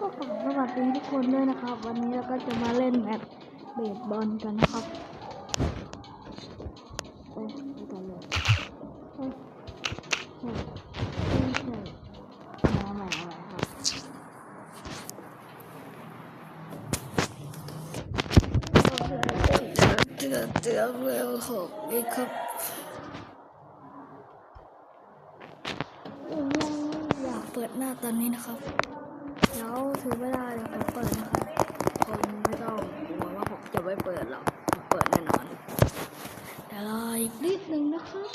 ก็ขอสวัสดีทุกคนด้วยนะครับ วันนี้เราก็จะมาเล่นแมตช์เบสบอลกันนะครับโอ้ยไปก่อนเลยเฮ้ยเฮ้ยไม่ใช่มาใหม่อาใหม่ครับเตือนเตือนเร็วหกอีกครับยังอยากเปิดหน้าตอนนี้นะครับ แล้วถึงเวลาเดี๋ยวผมเปิดนะครับคนไม่ต้องกลัวว่าผมจะไม่เปิดหรอกผมเปิดแน่นอนเดี๋ยวรออีกนิดนึงนะครับ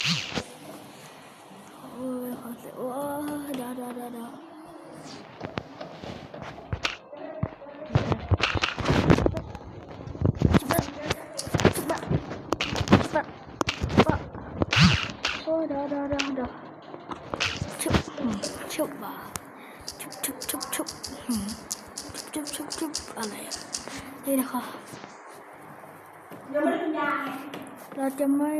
โอ้ยขอเสียโอ้เดี๋ยวเดี๋ยวเดี๋ยวเดี๋ยวโอ้เดี๋ยวเดี๋ยวเดี๋ยวชุบชุบบ่าชุบชุบชุบชุบหืมชุบชุบชุบชุบ อะไรอะนี่นะคะเราจะไม่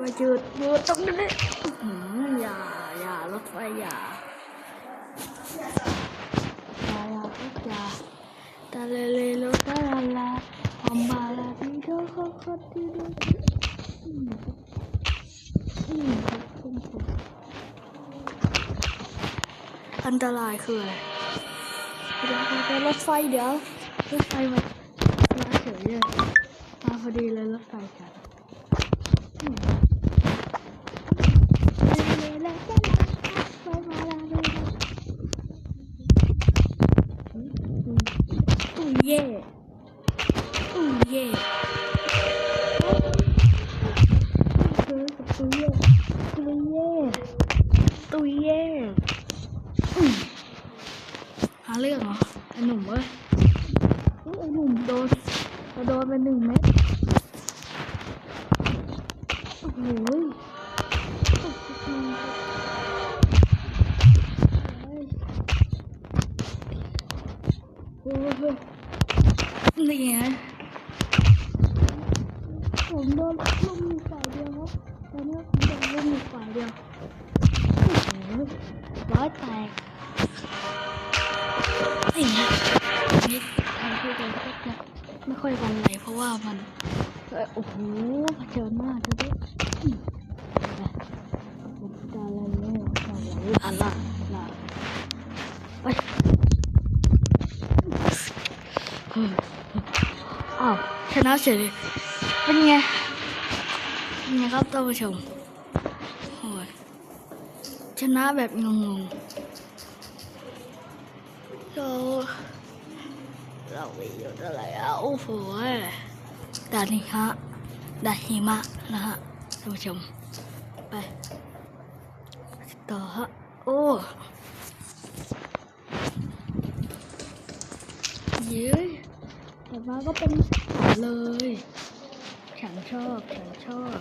มาหยุดหยุดตรงนี้หืมอย่าอย่ารถไฟอย่าอย่าอย่ารถอย่าตาเลเลโลตาลาลาออมบาลาดีโดโคโคดีโดอืมครับอืมครับอืมครับอันตรายคืออะไรเดี๋ยวเดี๋ยวรถไฟเดี๋ยว รถไฟมามาเฉยเลยมาพอดีเลยรถไฟฉันอืมเร็วๆแล้วจะมาไฟมาแล้วเร็วๆอืมอืมอู้เย่อู้เย่ตุ้ยเย่ตุ้ยเย่ตุ้ยเย่หาเรื่องเหรอไอ้หนุ่มเว้ยไอ้หนุ่มโดนเราโดนไปหนึ่งเม็ดโอ้โหโอ้โหนี่ไงผมโดนลุ่มอยู่ฝ่ายเดียวครับตอนนี้ผมโดนลุ่มอยู่ฝ่ายเดียวโอ้โหร้อยแตกนี่นะนี่ทางที่เดินก็จะ ไม่ค่อยวันไหลเพราะว่ามันโอ้โหเผชิญหน้าจะด้วยอืมนะผมจะอะไรเนี่ยอะไรอะไรล่ะไปอ้าวชนะเฉยเลยเป็นไงเป็นไงครับท่านผู้ชมโอ้ยชนะแบบงงๆเรา เราไปอยู่อะไรอะโอ้โหดานนี้ฮะดานหิมะนะฮะท่านผู้ชมไปต่อฮะโอ้เย้ยแต่มาก็เป็นเลยฉันชอบฉันชอบ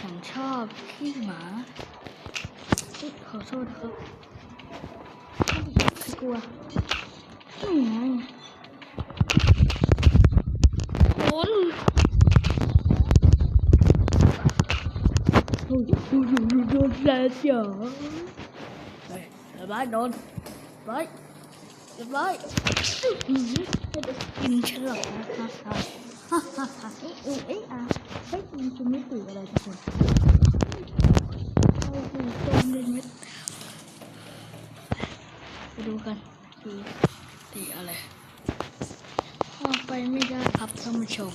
ฉันชอบขี้หมาขอโทษนะครับกลัวนี่ไง อ้ยโอ้ยโดนแล้วจ้ะไปเรียบร้อยโดนร้อยเรียบร้อยอื้อหือไม่ได้กินฉันหรอกนะฮ่าฮ่าฮ่าฮ่าฮ่าเอ้ยเอ้ยอะเฮ้ยมันจะไม่ตื่นอะไรทุกคนเอาหูต้มเลยเม็ดไปดูกันคือตีอะไรออกไปไม่ได้ครับท่านผู้ชม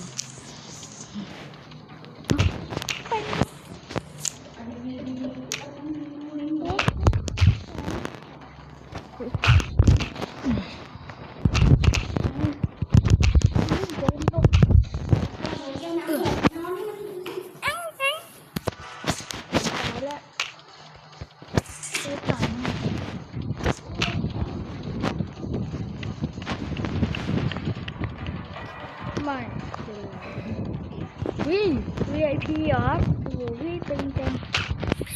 วิ่ง VIP เหรอโอ้โหพี่ตึงจัง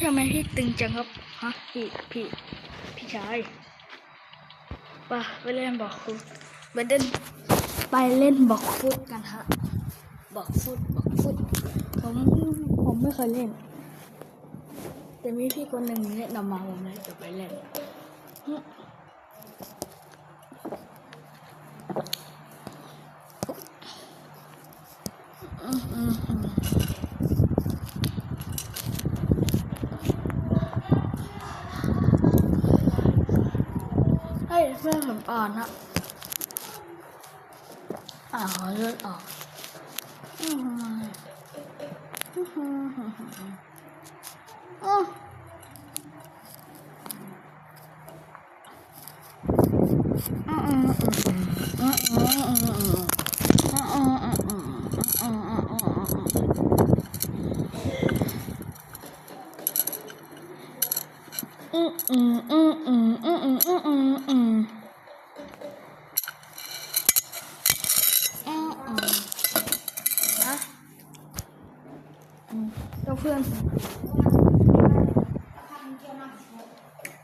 ทำไมพี่ตึงจังครับฮะพี่พี่พี่ชายไปไปเล่นบอกฟุตไปเล่นไปเล่นบอกฟุตกันฮะบอกฟุตบอกฟุตผมผมไม่เคยเล่น แต่มีพี่คนหนึ่งแนะนำมาผมเลยจะไปเล่น còn ạ ở rất ở Mm-mm, mm-mm, mm-mm, mm-mm, mm-mm. จ้าเพื่อน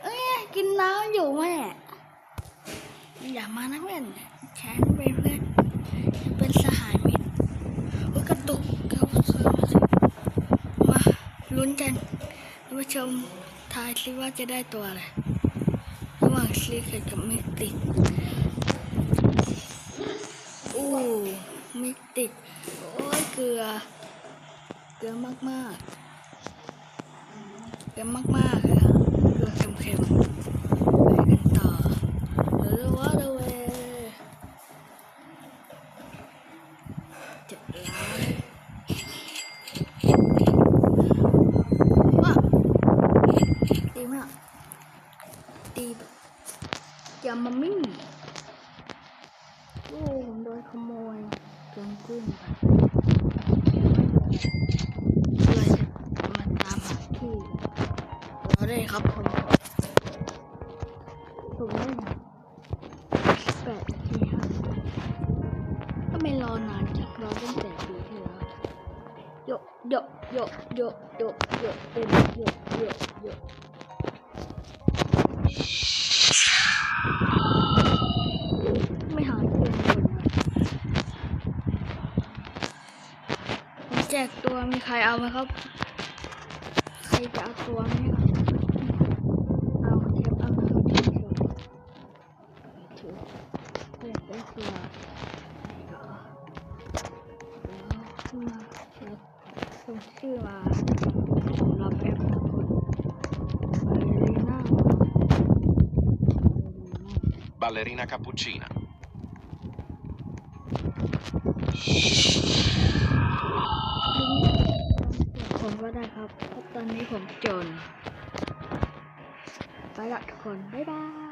เอ้ยกินน้ำอยู่แม่อย่ามานะเพื่อนฉันเป็นเพื่อนเป็นสหายมิตรโอ้ยกระตุกเก้าเสือมาสิมาลุ้นกันท่านผู้ชมทายซิว่าจะได้ตัวอะไรระหว่างซีเกตกับมิติกอู้มิติโอ้ยเกลือ เกลือมากมากเกลือมากมากๆเลยอะเกลือเค็มๆไปกันต่อเร็วว่าเร็วเว้ยเจ็ดล้านว้าดีมากดีแบบยามามิ่งโอ้ผมโดนขโมยเกินกุ้งไป ได้ครับผมผมเล่นแปดนาทีครับทำไม่รอนานจังรอตั้งแต่ปีที่แล้วโยกโยกโยกโยกโยกโยกเต็มโยกโยกโยกไม่หายเลยแจกตัวมีใครเอาไหมครับ ใครจะเอาตัวไหม Ballerina cappuccina. ผมก็ได้ครับ ตอนนี้ผมจน ไปละทุกคน บ๊ายบาย